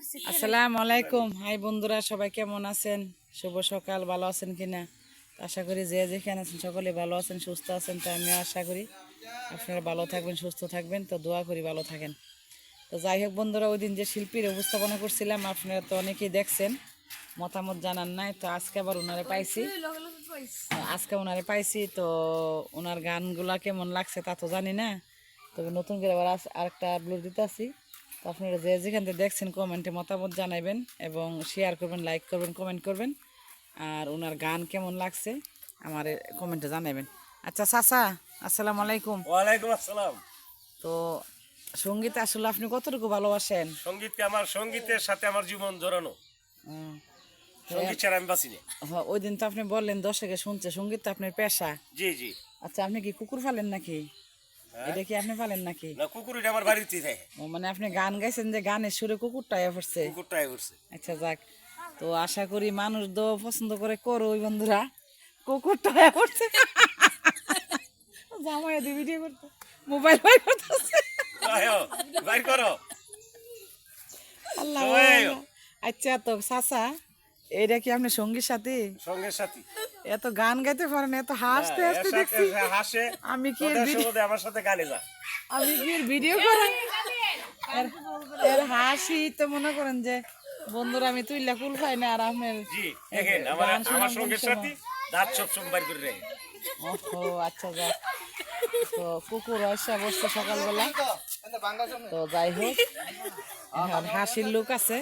আসসালামু আলাইকুম। হাই বন্ধুরা, সবাই কেমন আছেন? শুভ সকাল, ভালো আছেন কিনা? আশা করি যে যেখানে আছেন সকলে ভালো আছেন, সুস্থ আছেন, তো আমিও আশা করি। আপনারা ভালো থাকবেন, সুস্থ থাকবেন, তো দোয়া করি ভালো থাকেন। তো যাই হোক বন্ধুরা, ওই দিন যে শিল্পীর উপস্থাপনা করছিলাম, আপনারা তো অনেকেই দেখছেন, মতামত জানান নাই, তো আজকে আবার ওনারে পাইছি। আজকে ওনারে পাইছি, তো ওনার গানগুলা কেমন লাগছে তা তো জানি না, তবে নতুন করে আবার আরেকটা আপলোড দিতে আসি তো আপনারা যে যেখান থেকে দেখছেন কমেন্টে মতামত জানাবেন এবং শেয়ার করবেন লাইক করবেন কমেন্ট করবেন। আর ওনার গান কেমন লাগছে আমার কমেন্টে জানাবেন। আচ্ছা চাচা আসসালামু আলাইকুম। ওয়ালাইকুম আসসালাম। তো সংগীত আসলে আপনি কতটুকু ভালোবাসেন? সঙ্গীতকে আমার সঙ্গীতের সাথে আমার জীবন জড়ানো। সংগীত ছাড়া আমি বাঁচি না। ওই দিন তো আপনি বললেন দর্শকে শুনছে সংগীত তো আপনার পেশা। জি জি। আচ্ছা আপনি কি কুকুর ফালেন নাকি? এটা কি আপনি ফালেন নাকি? না কুকুরটা আমার বাড়িতে থাকে। ও মানে আপনি গান গাইছেন যে গানের সুরে কুকুরটা আয়া পড়ছে কুকুরটাই উঠছে। আচ্ছা যাক। তো আশা করি মানুষ তো পছন্দ করে করো ওই বন্ধুরা। কুকুরটা আয়া পড়ছে জামাই দি ভিডিও করতে। মোবাইল বাই করতেছে। আয়ো, বাইর করো। আল্লাহ। আচ্ছা তো চাচা এইটা কি আপনি সঙ্গীর সাথে? সঙ্গের সাথী। এত গান গাইতে পারেন এত হাসতে হ্যাঁ, হাসতে দেখছি। হাসে। আমি কি এর ভিডিও- সুবাদে আমার সাথে গানে যা আমি কি এর ভিডিও করে? এর- এর হাসি তো মনে করেন যে বন্ধুরা আমি তুইলা কুল খাই না আর আপনার জি দেখেন আমার আমার সঙ্গের কোন সাথী দাঁত সব সব বাইর করে রেখে। ওহো আচ্ছা যাক তো কুকুর আসা বসছে সকালবেলা। তো যাই হোক হাসির লোক আছে।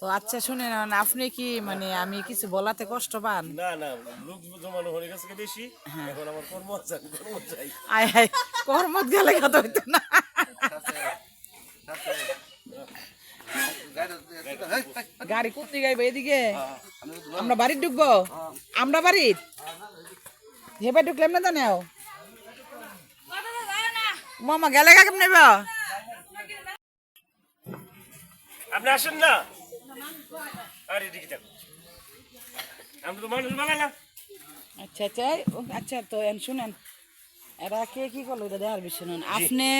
তো আচ্ছা শুনেন আপনি কি মানে আমি কিছু বলাতে কষ্ট পান? না না লোক জমানো হয়ে গেছে বেশি। এখন আমার কর্ম আছে কর্ম চাই। আয় আয় কর্মত গেলে কথা হইতো না। গাড়ি দিকে আইবে এদিকে? আমরা বাড়ি ঢুকবো? আমরা বাড়ির? হেবে ঢুকলাম না জানেও মামা গেলে কাকে নেব আপনি আসেন না? আচ্ছা আচ্ছা আচ্ছা তো এন শুনেন। এরা কে কি করল এটা দেখার বিষয় নন আপনি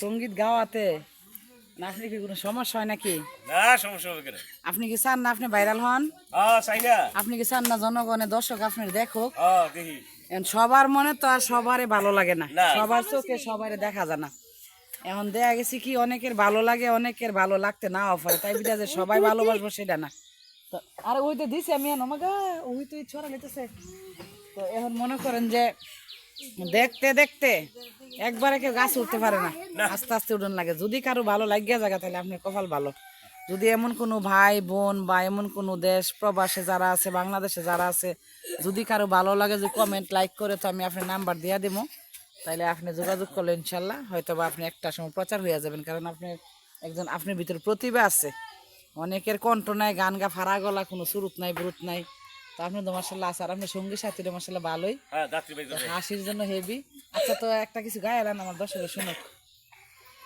সংগীত গাওয়াতে না আপনি কি কোনো সমস্যা হয় নাকি? না সমস্যা হবে কেন? আপনি কি চান না আপনি ভাইরাল হন? চাই না। আপনি কি চান না জনগণের দর্শক আপনার দেখো হ্যাঁ দেখি। সবার মনে তো আর সবারই ভালো লাগে না। না। সবার চোখে সবারই দেখা যায় না। এখন দেখা গেছে কি অনেকের ভালো লাগে অনেকের ভালো লাগতে নাও পারে তাই বিটা যে সবাই ভালোবাসবো সেটা না। আরে ওই তো দিছে আমি আমাকে ওই তো ছড়া লেতেছে তো এখন মনে করেন যে দেখতে দেখতে একবারে কেউ গাছ উঠতে পারে না। আস্তে আস্তে উঠন লাগে। যদি কারও ভালো লাগিয়া জায়গা তাহলে আপনার কপাল ভালো। যদি এমন কোনো ভাই বোন বা এমন কোনো দেশ প্রবাসে যারা আছে বাংলাদেশে যারা আছে যদি কারও ভালো লাগে যে কমেন্ট লাইক করে তো আমি আপনার নাম্বার দিয়া দেবো তাহলে আপনি যোগাযোগ করলে ইনশাল্লাহ হয়তো বা আপনি একটা সময় প্রচার হয়ে যাবেন। কারণ আপনি একজন আপনার ভিতরে প্রতিভা আছে। অনেকের কণ্ঠ নাই গান গা ফারা গলা কোনো সুরুত নাই বুরুত নাই। তো আপনি তো মার্শাল্লাহ আছে আর আপনি সঙ্গী সাথীরা মার্শাল্লাহ ভালোই। হ্যাঁ হাসির জন্য হেভি আচ্ছা তো একটা কিছু গায়ে এলান আমার দর্শক শুনুক।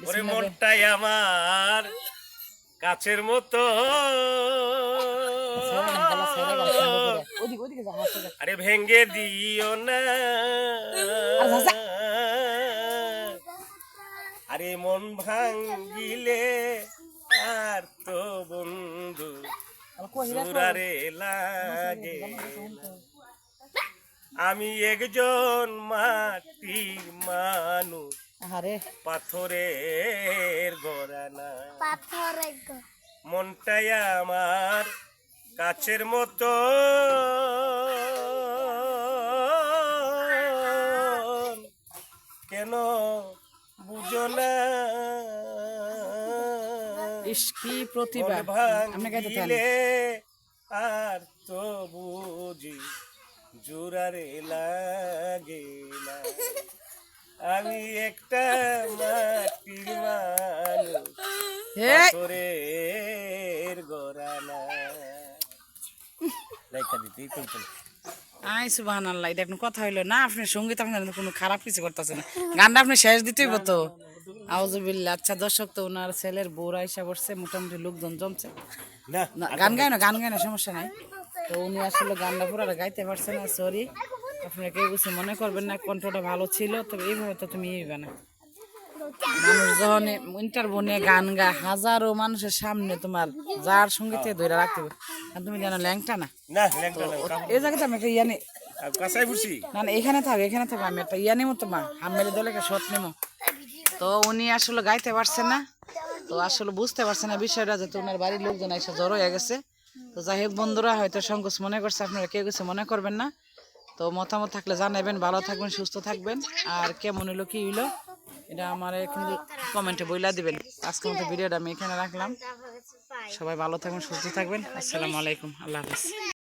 ওরে মনটাই আমার কাছের মতো। যা। আরে ভেঙ্গে দিও না। আরে আরে মন ভাঙ্গিলে আর সুরারে লাগে। আমি একজন মাটি মানুষ। আরে পাথরের গড়ানা মনটাই আমার কাছের মতো। কেন বুঝো না? ইস কি প্রতিভা? আপনি গাইতে আর তো বুঝি জোরারে লাগে না। আমি একটা মাটির মানুষ পাথরের গড়ানা লেখা দিতে তুই আই সুবাহান আল্লাহ এটা কোনো কথা হইল না আপনার সংগীত আপনার কোনো খারাপ কিছু করতেছে না। গানটা আপনি শেষ দিতেই তো। আউজুবিল্লা আচ্ছা দর্শক তো ওনার ছেলের বউরা এসে বসছে মোটামুটি লোকজন জমছে। না গান গায় না গান গায় না সমস্যা নাই। তো উনি আসলে গানটা পুরো গাইতে পারছে না সরি আপনারা কেউ কিছু মনে করবেন না কণ্ঠটা ভালো ছিল তবে এইভাবে তো তুমি ইয়ে না মানুষ যখন ইন্টারভিউ গান গায় হাজারো মানুষের সামনে তোমার যার সঙ্গীতে ধরে রাখতে হবে। তুমি জানো ল্যাংটা না? এই জায়গাতে আমি একটা ইয়া নি পড়ছি এখানে থাকো এখানে থাকো আমি একটা ইয়া নিমো তোমার হামেলে দলে একটা শট নিমো। তো উনি আসলে গাইতে পারছে না। তো আসলে বুঝতে পারছে না বিষয়টা যে ওনার বাড়ির লোকজন এসে জড়ো হয়ে গেছে। তো যাই হোক বন্ধুরা, হয়তো সংকোচ মনে করছে, আপনারা কেউ কিছু মনে করবেন না। তো মতামত থাকলে জানাবেন, ভালো থাকবেন, সুস্থ থাকবেন। আর কেমন হইল কি হইল এটা আমার কিন্তু কমেন্টে বইলা দিবেন। আজকের মতো ভিডিওটা আমি এখানে রাখলাম। সবাই ভালো থাকবেন, সুস্থ থাকবেন। আসসালামু আলাইকুম, আল্লাহ হাফিজ।